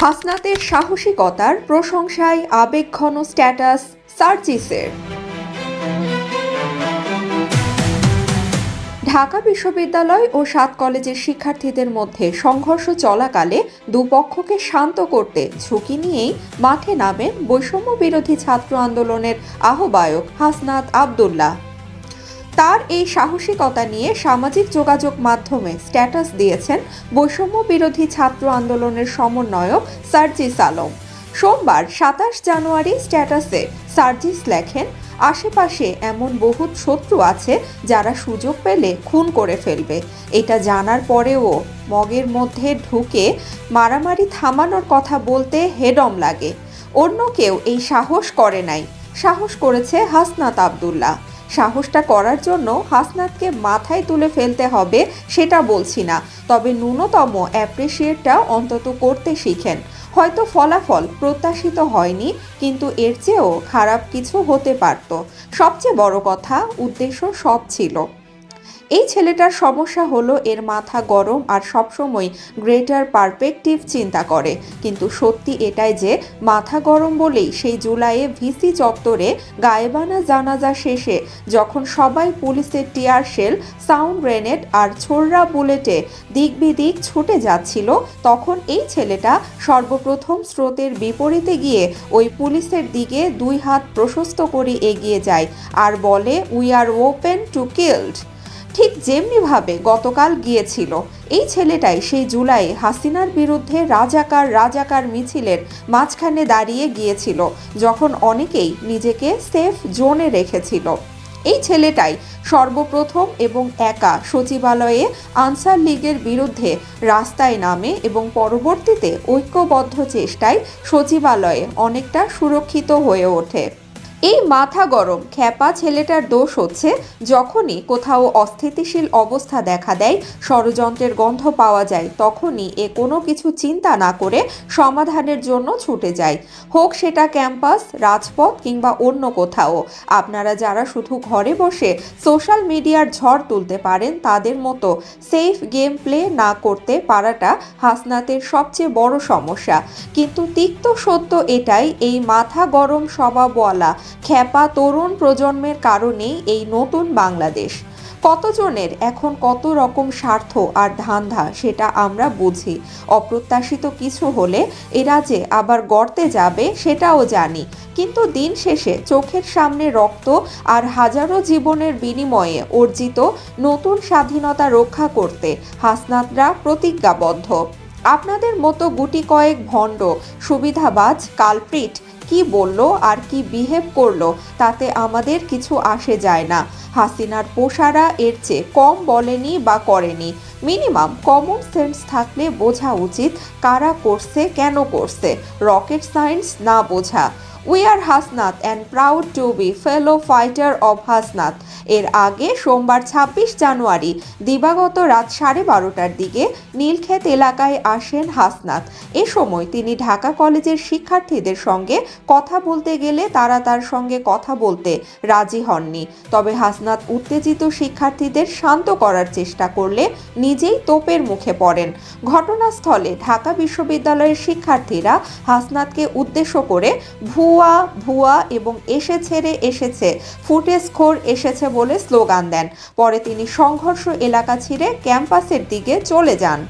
হাসনাতের সাহসিকতার প্রশংসায় আবেগঘন স্ট্যাটাস সার্জিসের ঢাকা বিশ্ববিদ্যালয় ও সাত কলেজের শিক্ষার্থীদের মধ্যে সংঘর্ষ চলাকালে দুপক্ষকে শান্ত করতে ঝুঁকি নিয়েই মাঠে নামেন বৈষম্য বিরোধী ছাত্র আন্দোলনের আহ্বায়ক হাসনাত আবদুল্লাহ। তার এই সাহসিকতা নিয়ে সামাজিক যোগাযোগ মাধ্যমে স্ট্যাটাস দিয়েছেন বৈষম্য বিরোধী ছাত্র আন্দোলনের সমন্বয়ক সার্জিস আলম। সোমবার সাতাশ জানুয়ারি স্ট্যাটাসে সার্জিস লেখেন, আশেপাশে এমন বহুত শত্রু আছে যারা সুযোগ পেলে খুন করে ফেলবে। এটা জানার পরেও মগের মধ্যে ঢুকে মারামারি থামানোর কথা বলতে হেডম লাগে। অন্য কেউ এই সাহস করে নাই। সাহস করেছে হাসনাত আবদুল্লাহ। সাহসটা করার জন্য হাসনাতকে মাথায় তুলে ফেলতে হবে সেটা বলছি না। তবে ন্যূনতম অ্যাপ্রিসিয়েটটা অন্তত করতে শিখেন। হয়তো ফলাফল প্রত্যাশিত হয়নি, কিন্তু এর চেয়েও খারাপ কিছু হতে পারত। সবচেয়ে বড় কথা, উদ্দেশ্য সব ছিল। এই ছেলেটার সমস্যা হলো এর মাথা গরম আর সবসময় গ্রেটার পারপেক্টিভ চিন্তা করে। কিন্তু সত্যি এটাই যে মাথা গরম বলেই সেই জুলাইয়ে ভিসি চত্বরে গায়েবানা জানাজা শেষে যখন সবাই পুলিশের টিয়ার শেল, সাউন্ড গ্রেনেড আর ছোড়রা বুলেটে দিক বিদিক ছুটে যাচ্ছিল, তখন এই ছেলেটা সর্বপ্রথম স্রোতের বিপরীতে গিয়ে ওই পুলিশের দিকে দুই হাত প্রশস্ত করে এগিয়ে যায় আর বলে we are open to killed ঠিক যেমনিভাবে গতকাল গিয়েছিল। এই ছেলেটাই সেই জুলাই হাসিনার বিরুদ্ধে রাজাকার রাজাকার মিছিলের মাঝখানে দাঁড়িয়ে গিয়েছিল, যখন অনেকেই নিজেকে সেফ জোনে রেখেছিল। এই ছেলেটাই সর্বপ্রথম এবং একা সচিবালয়ে আনসার লীগের বিরুদ্ধে রাস্তায় নামে এবং পরবর্তীতে ঐক্যবদ্ধ চেষ্টায় সচিবালয়ে অনেকটা সুরক্ষিত হয়ে ওঠে। এই মাথা গরম, খ্যাপা ছেলেটার দোষ হচ্ছে যখনই কোথাও অস্থিতিশীল অবস্থা দেখা দেয়, ষড়যন্ত্রের গন্ধ পাওয়া যায়, তখনই এ কোনো কিছু চিন্তা না করে সমাধানের জন্য ছুটে যায়। হোক সেটা ক্যাম্পাস, রাজপথ কিংবা অন্য কোথাও। আপনারা যারা শুধু ঘরে বসে সোশ্যাল মিডিয়ার ঝড় তুলতে পারেন, তাদের মতো সেফ গেম প্লে না করতে পারাটা হাসনাতের সবচেয়ে বড় সমস্যা। কিন্তু তিক্ত সত্য এটাই, এই মাথা গরম স্বভাবওয়ালা খ্যাপা তরুণ প্রজন্মের কারণেই এই নতুন বাংলাদেশ। কতজনের এখন কত রকম স্বার্থ আর ধান্ধা সেটা আমরা বুঝি। অপ্রত্যাশিত কিছু হলে এরা যে আবার গর্তে যাবে সেটাও জানি। কিন্তু দিন শেষে চোখের সামনে রক্ত আর হাজারো জীবনের বিনিময়ে অর্জিত নতুন স্বাধীনতা রক্ষা করতে হাসনাতরা প্রতিজ্ঞাবদ্ধ। আপনাদের মতো গুটি কয়েক ভণ্ড, সুবিধাবাজ, কালপ্রিট কি বলল আর কি বিহেভ করল তাতে আমাদের কিছু আসে যায় না। হাসিনার পোষারা এর চেয়ে কম বলেনি বা করেনি। মিনিমাম কমন সেন্স থাকলে বোঝা উচিত কারা করছে, কেন করছে। রকেট সায়েন্স না বোঝা। We are Hasnat and proud to be fellow fighter of Hasnat এর আগে সোমবার ছাব্বিশ জানুয়ারি, দিবাগত রাত সাড়ে বারোটার দিকে নীলক্ষেত এলাকায় আসেন হাসনাত। এ সময় তিনি ঢাকা কলেজের শিক্ষার্থীদের সঙ্গে কথা বলতে গেলে তারা তার সঙ্গে কথা বলতে রাজি হননি। তবে হাসনাত উত্তেজিত শিক্ষার্থীদের শান্ত করার চেষ্টা করলে নিজেই তোপের মুখে পড়েন। ঘটনাস্থলে ঢাকা বিশ্ববিদ্যালয়ের শিক্ষার্থীরা হাসনাতকে উদ্দেশ্য করে ভুয়া ভুয়া এবং এসেছে রে এসেছে ফুটেজখোর এসেছে বলে স্লোগান দেন। পরে তিনি সংঘর্ষ এলাকা ছিঁড়ে ক্যাম্পাসের দিকে চলে যান।